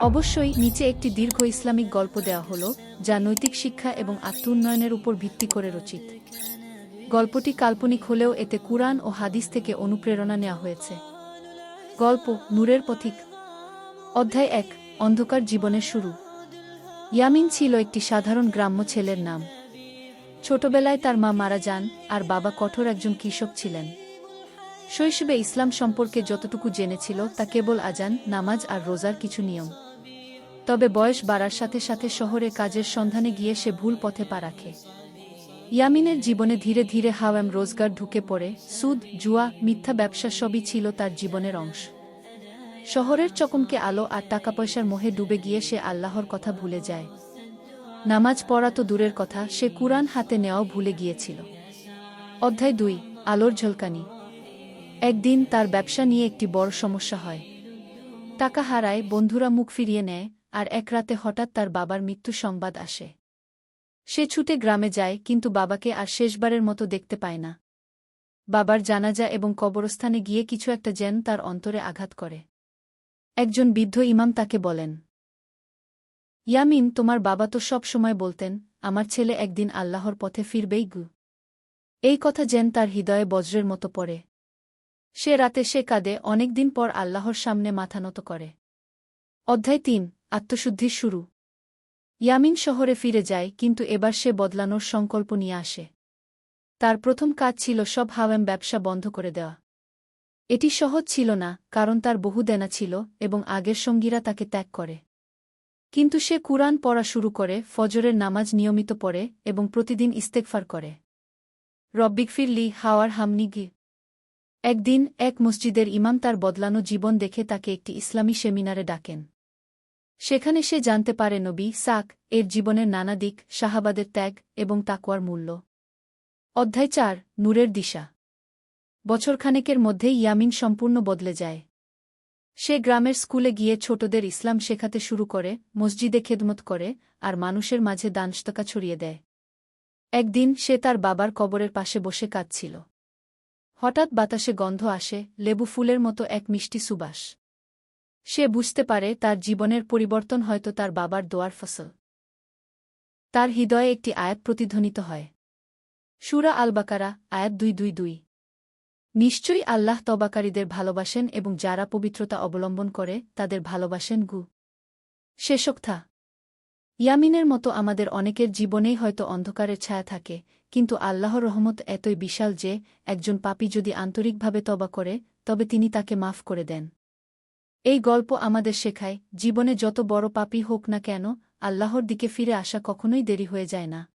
অবশ্যই নিচে একটি দীর্ঘ ইসলামিক গল্প দেওয়া হলো, যা নৈতিক শিক্ষা এবং আত্ম উন্নয়নের উপর ভিত্তি করে রচিত। গল্পটি কাল্পনিক হলেও এতে কুরআন ও হাদিস থেকে অনুপ্রেরণা নেওয়া হয়েছে। গল্প নূরের পথিক। অধ্যায় এক, অন্ধকার জীবনের শুরু। ইয়ামিন ছিল একটি সাধারণ গ্রাম্য ছেলের নাম। ছোটবেলায় তার মা মারা যান আর বাবা কঠোর একজন কৃষক ছিলেন। শৈশবে ইসলাম সম্পর্কে যতটুকু জেনেছিল তা কেবল আজান, নামাজ আর রোজার কিছু নিয়ম। তবে বয়স বাড়ার সাথে সাথে শহরে কাজের সন্ধানে গিয়ে সে ভুল পথে পা রাখে। ইয়ামিনের জীবনে ধীরে ধীরে হাওয়াম রোজগার ঢুকে পড়ে, সুদ, জুয়া, মিথ্যা ব্যবসা সবই ছিল তার জীবনের অংশ। শহরের চকমকে আলো আর টাকা পয়সার মোহে ডুবে গিয়ে সে আল্লাহর কথা ভুলে যায়। নামাজ পড়া তো দূরের কথা, সে কুরআন হাতে নেওয়াও ভুলে গিয়েছিল। অধ্যায় দুই, আলোর ঝলকানি। একদিন তার ব্যবসা নিয়ে একটি বড় সমস্যা হয়। টাকা হারায়, বন্ধুরা মুখ ফিরিয়ে নেয় আর এক রাতে হঠাৎ তার বাবার মৃত্যু সংবাদ আসে। সে ছুটে গ্রামে যায়, কিন্তু বাবাকে আর শেষবারের মতো দেখতে পায় না। বাবার জানাজা এবং কবরস্থানে গিয়ে কিছু একটা যেন তার অন্তরে আঘাত করে। একজন বৃদ্ধ ইমাম তাকে বলেন, ইয়ামিন, তোমার বাবা তো সব সময় বলতেন, আমার ছেলে একদিন আল্লাহর পথে ফিরবেই গু। এই কথা যেন তার হৃদয়ে বজ্রের মতো পড়ে। সে রাতে সে কাঁদে অনেকদিন পর আল্লাহর সামনে মাথা নত করে। অধ্যায় তিন আত্মশুদ্ধির শুরু। ইয়ামিন শহরে ফিরে যায়, কিন্তু এবার সে বদলানোর সংকল্প নিয়ে আসে। তার প্রথম কাজ ছিল সব হাওয়াম ব্যবসা বন্ধ করে দেওয়া। এটি সহজ ছিল না, কারণ তার বহু দেনা ছিল এবং আগের সঙ্গীরা তাকে ত্যাগ করে। কিন্তু সে কুরআন পড়া শুরু করে, ফজরের নামাজ নিয়মিত পড়ে এবং প্রতিদিন ইস্তেকফার করে। রব্বিক ফিরলি হাওয়ার হামনিগি একদিন এক মসজিদের ইমাম তার বদলানো জীবন দেখে তাকে একটি ইসলামী সেমিনারে ডাকেন। সেখানে সে জানতে পারে নবী সাক এর জীবনের নানা দিক, শাহাবাদের ত্যাগ এবং তাকওয়ার মূল্য। অধ্যায় চার, নূরের দিশা। বছরখানেকের মধ্যেই ইয়ামিন সম্পূর্ণ বদলে যায়। সে গ্রামের স্কুলে গিয়ে ছোটদের ইসলাম শেখাতে শুরু করে, মসজিদে খেদমত করে আর মানুষের মাঝে দানস্তকা ছড়িয়ে দেয়। একদিন সে তার বাবার কবরের পাশে বসে কাঁদছিল। হঠাৎ বাতাসে গন্ধ আসে, লেবু ফুলের মতো এক মিষ্টি সুবাস। সে বুঝতে পারে তার জীবনের পরিবর্তন হয়তো তার বাবার দোয়ার ফসল। তার হৃদয়ে একটি আয়াত প্রতিধ্বনিত হয়। সুরা আল বাকারা আয়াত দুই দুই দুই। নিশ্চয়ই আল্লাহ তবাকারীদের ভালোবাসেন এবং যারা পবিত্রতা অবলম্বন করে, তাদের ভালোবাসেন গু। শেষোক্থা ইয়ামিনের মতো আমাদের অনেকের জীবনেই হয়তো অন্ধকারের ছায়া থাকে, কিন্তু আল্লাহর রহমত এতই বিশাল যে, একজন পাপী যদি আন্তরিকভাবে তবা করে, তবে তিনি তাকে মাফ করে দেন। এই গল্প আমাদের শেখায়, জীবনে যত বড় পাপী হোক না কেন, আল্লাহর দিকে ফিরে আসা কখনোই দেরি হয়ে যায় না।